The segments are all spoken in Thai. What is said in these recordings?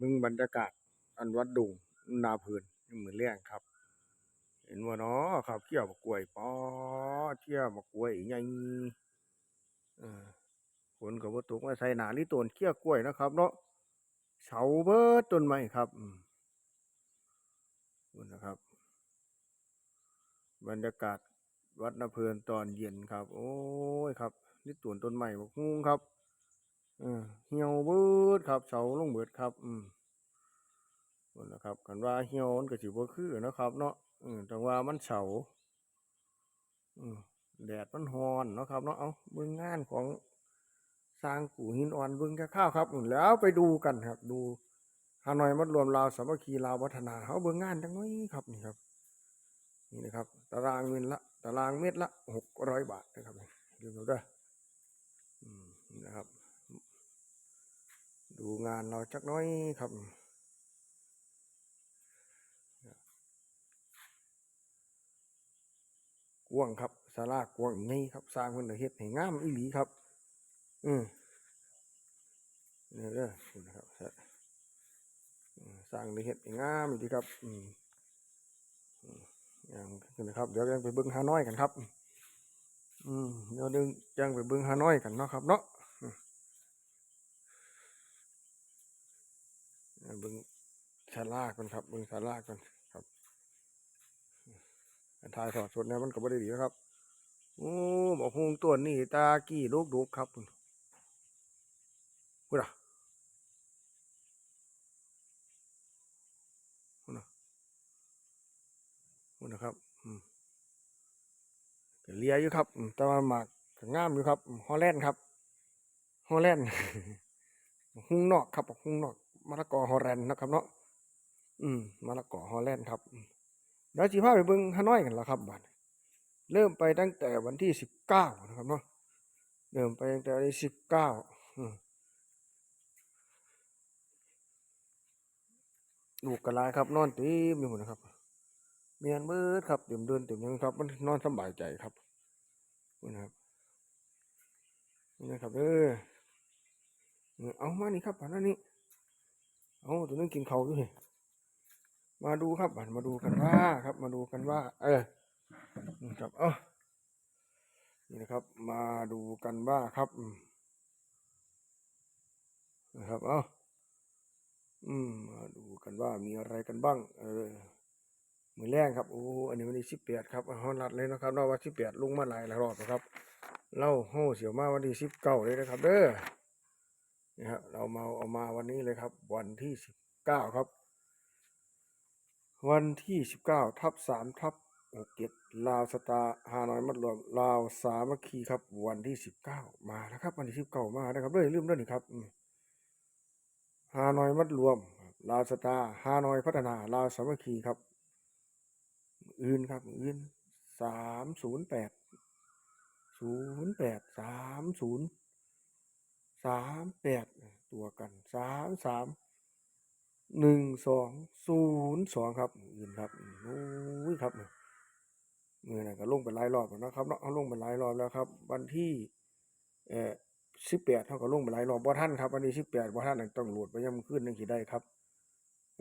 มึงบรรยากาศอันวัดดุงนาเพลินเหมือนเรื่องครับ เห็นว่าเนาะครับเที่ยวมะกล้วยปอเที่ยวมะกล้วยใหญ่เออฝนก็บ่ตกมาใส่หนาลิตนเขี้ยวกล้วยนะครับ เนาะเฉาเบิดต้นไม้ครับนู่นะครับ บรรยากาศวัดนาเพลินตอนเย็นครับ โอ้ยครับ นี่ต้นต้นไม้บักฮุ้งครับ เหี่ยวเบิดครับเฉาลงเบิดครับ อืมนั่นะครับกันว่าเหี่ยวมันก็สิบ่คือนะครับเนาะอืมแต่ว่ามันเฉาอืมแดดมันร้อนนะครับเนาะเอาเบิ่งงานของสร้างกูหินอ่อนเบิ่งข้าวครับแล้วไปดูกันครับ ดูฮานอยมัดรวมลาวสามัคคีลาววัฒนาเขาเบิ่งงานจังน้ครับนี่ครับ นี่นะครับ ตารางเมตรละ ตารางเมตรละหกร้อยบาทนะครับเดูดูด้วยอืมนี่นะครับ งานเราจักน้อยครับกว้างครับศาลากว้างใหญ่ครับ สร้างเพิ่นน่ะเฮ็ดให้งามอีหลีครับ อืมนี่เด้อนี่นะครับสร้างเฮ็ดให้งามอีหลีครับ อืมอย่างนี้นะครับ เดี๋ยวยังไปเบิ่งฮานอยกันครับ อืมเดี๋ยวดึงยังไปเบิ่งฮานอยกันเนาะครับเนาะอืม เบิ่งศาลาก่อนครับเบิ่งศาลาก่อนครับถ่ายทอดสดเนี่ยมันก็บ่ได้ดีนะครับโอ้บอกฮงตัวนี้ตากี้ลูกดุกครับพุ่นพุ่นอะพุ่นอะพุ่นะครับอืมเลียอยู่ครับแต่ว่าหมากงามอยู่ครับฮอลแลนด์ครับฮอลแลนด์ฮุงนอกครับฮุงนอก มะละกอฮอลแลนด์นะครับเนาะอืมมะละกอฮอลแลนด์ครับอืมเดี๋ยวสิพาไปเบิ่งฮานอยกันแล้วครับบัดเริ่มไปตั้งแต่วันที่สิบเก้านะครับเนาะเริ่มไปตั้งแต่วันที่สิบเก้าลูกกระลายครับ นอนเต็มอยู่หมดนะครับเมียนมืดครับเต็มเดินเต็มยังครับ มันนอนสบายใจครับนี่นะครับนี่นะครับเออเอามานี่ครับผ่านนี้ เอาตัวนึงกินเขาด้วยมาดูครับบัดมาดูกันว่าครับ มาดูกันว่า เออนะครับเอ้านี่นะครับ มาดูกันว่าครับนะครับเอ้าอืม มาดูกันว่ามีอะไรกันบ้าง เออมือแรงครับโอ้อันนี้วันที่สิบแปดครับฮอนรัดเลยนะครับนาะว่าสิบแปดลุงมาหลายหลายรอบนะครับเล่าโห่เสียวมาวันที่สิบเก้าเลยนะครับ เด้อ นี่ครับเรามาเอามาวันนี้เลยครับ วันที่สิบเก้าครับ วันที่สิบเก้าทับสามทับหกเจ็ดลาวสตาฮานอยมัดรวมลาวสามัคคีครับ วันที่สิบเก้ามาแล้วครับ วันที่สิบเก้ามานะครับเด้ออยลืมเด้อนี่ครับฮานอยมัดรวมลาวสตาฮานอยพัฒนาลาวสามัคคีครับ อื่นครับอื่นสามศูนย์แปดศูนย์แปดสามศูนย์ สามแปดตัวกันสามสามหนึ่งสองศูนย์สองครับอื่นครับโอ้ยครับมือนั่ก็ลงไปหลายรอบแล้วนะครับเนาะเอาลงไปหลายรอบแล้วครับ วันที่เอ่อสิบแปดเท่ากับลงไปหลายรอบบ่ท่านครับวันที่สิบแปดบ่ท่านต้องโหลดไปยังขึ้นนั่นกี่ได้ครับ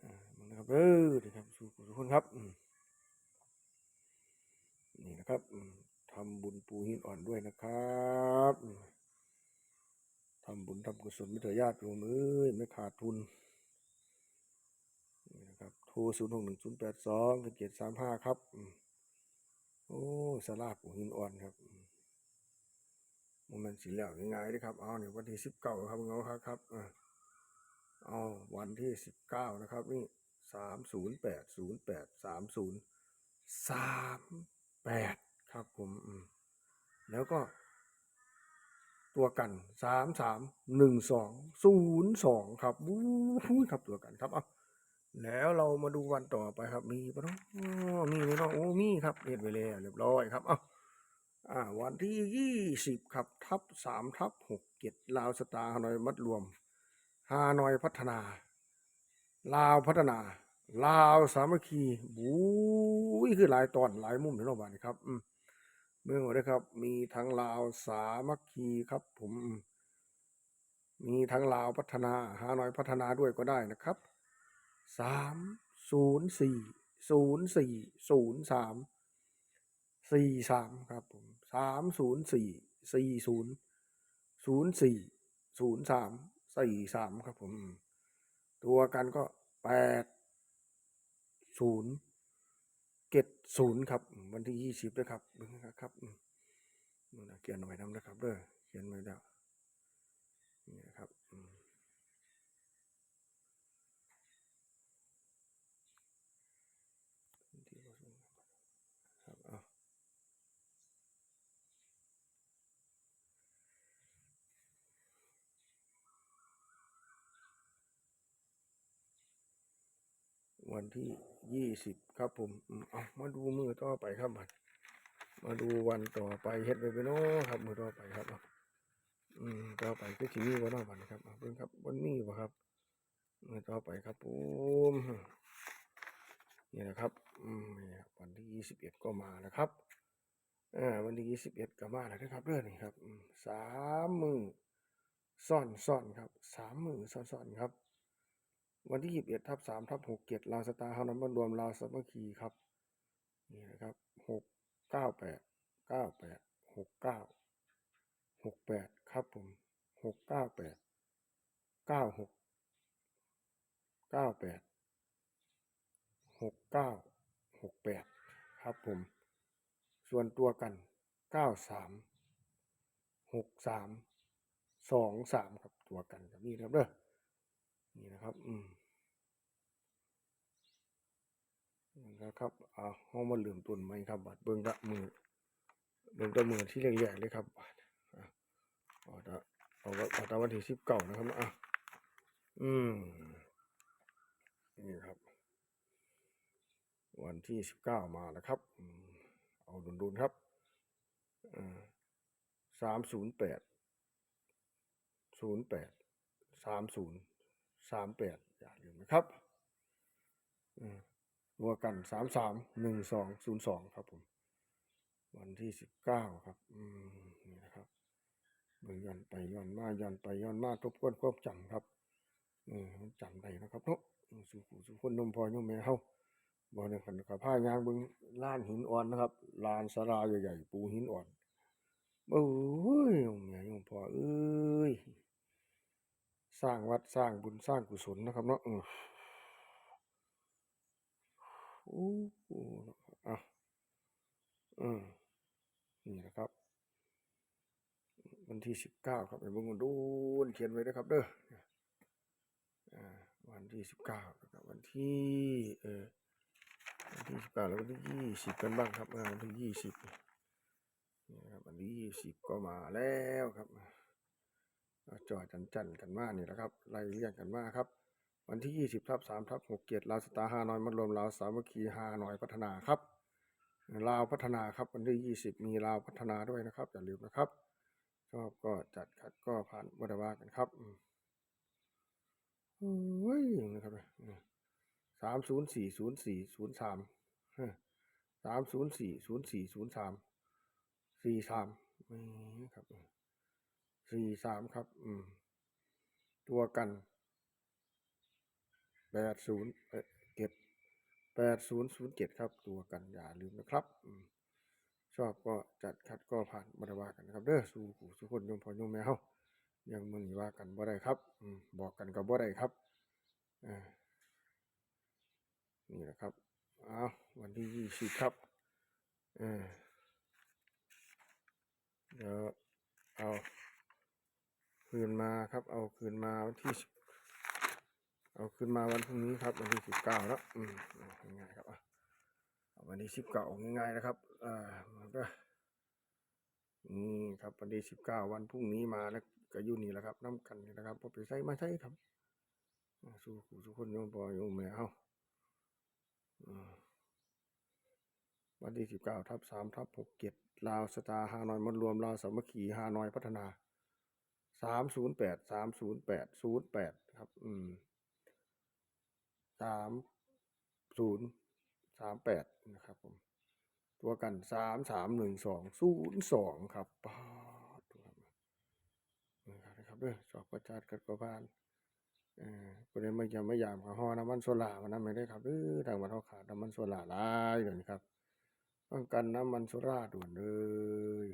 อ่านะครับเออดีครับสู้ทุกคนครับนี่นะครับทำบุญปูหินอ่อนด้วยนะครับำบุญทำกุศลมิตรญาติโยมเอ้ยไม่ขาดทุนนี่นะครับโทรศูนย์หกหนึ่งศูนย์แปดสองเจ็ดสามห้าครับ โอ้สลาปูหินอ่อนครับมันสีเหลืองง่ายๆเลยครับ เอาเนี่ยวันที่สิบเก้าครับเงาครับครับอ่าเอาวันที่สิบเก้านะครับ นี่สามศูนย์แปดศูนย์แปดสามศูนย์สามแปดครับผมแล้วก็ ตัวกันสามสามหนึ่งสองศูนย์สองครับวู้ยครับตัวกันครับเอาแล้วเรามาดูวันต่อไปครับ มีปะเนาะมีไหมเนาะโอ้มีครับเรียบไปแล้วเรียบร้อยครับเอาอ่า วันที่ยี่สิบครับ ทับสามทับหกเจ็ดลาวสตาร์ฮานอยมัดรวมฮานอยพัฒนา ลาวพัฒนา ลาวสามัคคีบู๊ยคือหลายตอนหลายมุมในรอบวันนี้ครับ อืม เมืองหัวด้วยครับ มีทั้งลาวสามัคคีครับ ผม มีทั้งลาวพัฒนาฮานอยพัฒนาด้วยก็ได้นะครับสามศูนย์สี่ศูนย์สี่ศูนย์สามสี่สามครับผมสามศูนย์สี่สี่ศูนย์ศูนย์สี่ศูนย์สามสี่สามครับผม ตัวกันก็แปดศูนย์ เกตศูนย์ครับ วันที่ยี่สิบนะครับเบิ่งนะครับอืมนู่นนะเขียนไว้นำนะครับเด้อเขียนไว้แล้วนี่นะครับอืมที่ประชุมครับเอา วันที่ยี่สิบครับผมมเอามาดูมือต่อไปครับบัดมาดูวันต่อไปเฮ็ดไปไปเนาะครับ มือต่อไปครับอืมต่อไปก็สิมีวันนอกบัดนะครับเอาเบิ่งครับวันนี้บ่ครับมือต่อไปครับผมนี่นะครับอืมนี่ครับวันที่ยี่สิบเอ็ดก็มานะครับอ่าวันที่ยี่สิบเอ็ดก็มาแล้วนะครับเด้อนี่ครับสามมือซ่อนซ่อนครับสามมือซ่อนซ่อนครับ วันที่ยี่สิบเอ็ดทับสามทับหกเจ็ดลาสตาร์เฮานั้นมารวมลาสมัคคีครับ นี่นะครับหกเก้าแปดเก้าแปดหกเก้าหกแปดครับผมหกเก้าแปดเก้าหกเก้าแปดหกเก้าหกแปดครับผม ส่วนตัวกันเก้าสามหกสามสองสามครับตัวกันแบบนี้ครับเด้อนี่นะครับ อืม นะครับเอาห้องมาลืมตุนไหมครับบัดเบิ้งละมือเบิ้งตะมือที่แรกๆเลยครับบัดเอาตะเอาเอาตะวันที่สิบเก้านะครับอะอืมนี่ครับ วันที่สิบเก้ามาแล้วครับเอาดุนๆครับสามศูนย์แปดศูนย์แปดสามศูนย์สามแปดอย่าลืมนะครับ อืม รวมกันสามสามหนึ่งสองศูนย์สองครับผม วันที่สิบเก้าครับ อืมนี่นะครับเบิ่งย้อนไปย้อนมาย้อนไปย้อนมาทบทวนความจำครับเออมันจำได้นะครับเนาะสู่ผู้สู่คนนมพอยนมแม่เฮาบ่ได้ขันกับผ้ายางเบิ่งลานหินอ่อนนะครับลานสลาใหญ่ๆปูหินอ่อนโอ้ยโยมแม่โยมพ่อเอ้ยสร้างวัดสร้างบุญสร้างกุศลนะครับเนาะ โอ้โหอะอืมนี่นะครับ วันที่สิบเก้าครับไปเบิ่งกันดูเขียนไว้ด้วยครับ เด้ออ่าวันที่สิบเก้านะครับวันที่เออวันที่สิบเก้าแล้ววันที่ยี่สิบกันบ้างครับอ่าวันที่ยี่สิบนี่ครับวันที่ยี่สิบก็มาแล้วครับจอดจันจันกันมากนี่แหละครับไล่เรียกกันมากครับ วันที่ 20ทับ3ทับ6เกียรติลาวสตาร์ฮานอยมัดรวมลาวสามัคคีฮานอยพัฒนาครับลาวพัฒนาครับวันที่ 20 มีลาวพัฒนาด้วยนะครับอย่าลืมนะครับชอบก็จัดขัดก็ผ่านบไดว่ากันครับโอ้ยนะครับสามศูนย์สี่ศูนย์สี่ศูนย์สามสามศูนย์สี่ศูนย์สี่ศูนย์สามสี่สามนี่ครับสี่สามครับ อืม ตัวกัน แปดศูนย์เจ็ดแปดศูนย์ศูนย์เจ็ดครับตัวกันอย่าลืมนะครับ ชอบก็จัดคัดก็ผ่านบริวากันนะครับเด้อสู่ผู้สุคนยมพอยมแม่เฮายังมึงว่ากันบ่ได้ครับอืบอกกันกับบ่ได้ครับอนี่แหละครับอ้าววันที่ยี่สิบครับเดี๋ยวเอาคืนมาครับ เอาคืนมาวันที่ เอาขึ้นมาวันพรุ่งนี้ครับวันที่สิบเก้าแล้วอืมง่ายๆครับอะวันที่สิบเก้าง่ายๆนะครับอ่ามันก็นี่ครับวันที่สิบเก้าวันพรุ่งนี้มาแล้วก็อยู่นี่แหละครับน้ำกันนี่นะครับพอไปใช้มาใช้ครับสู้ขู่สู้คนโยมปอโยมแม่เอาวันที่สิบเก้าทับสามทับหกเจ็ดลาวสตาฮานอยมันรวมลาวสามัคคีฮานอยพัฒนาสามศูนย์แปดสามศูนย์แปดศูนย์แปดครับ อืม สามศูนย์สามแปดนะครับผมตัวกันสามสามหนึ่งสองศูนย์สองครับป้าตัวครับนะครับเด้อสอบประชาติกัดกระพานเออผู้ใดมาเยี่ยมมายามก็ฮ้อน้ำมันโซล่ามานํให้ได้ครับเด้อทางบ้านเฮาขาดน้ำมันโซล่าหลายเดี๋ยวนี้ครับต้องการน้ำมันโซล่าด่วนเลย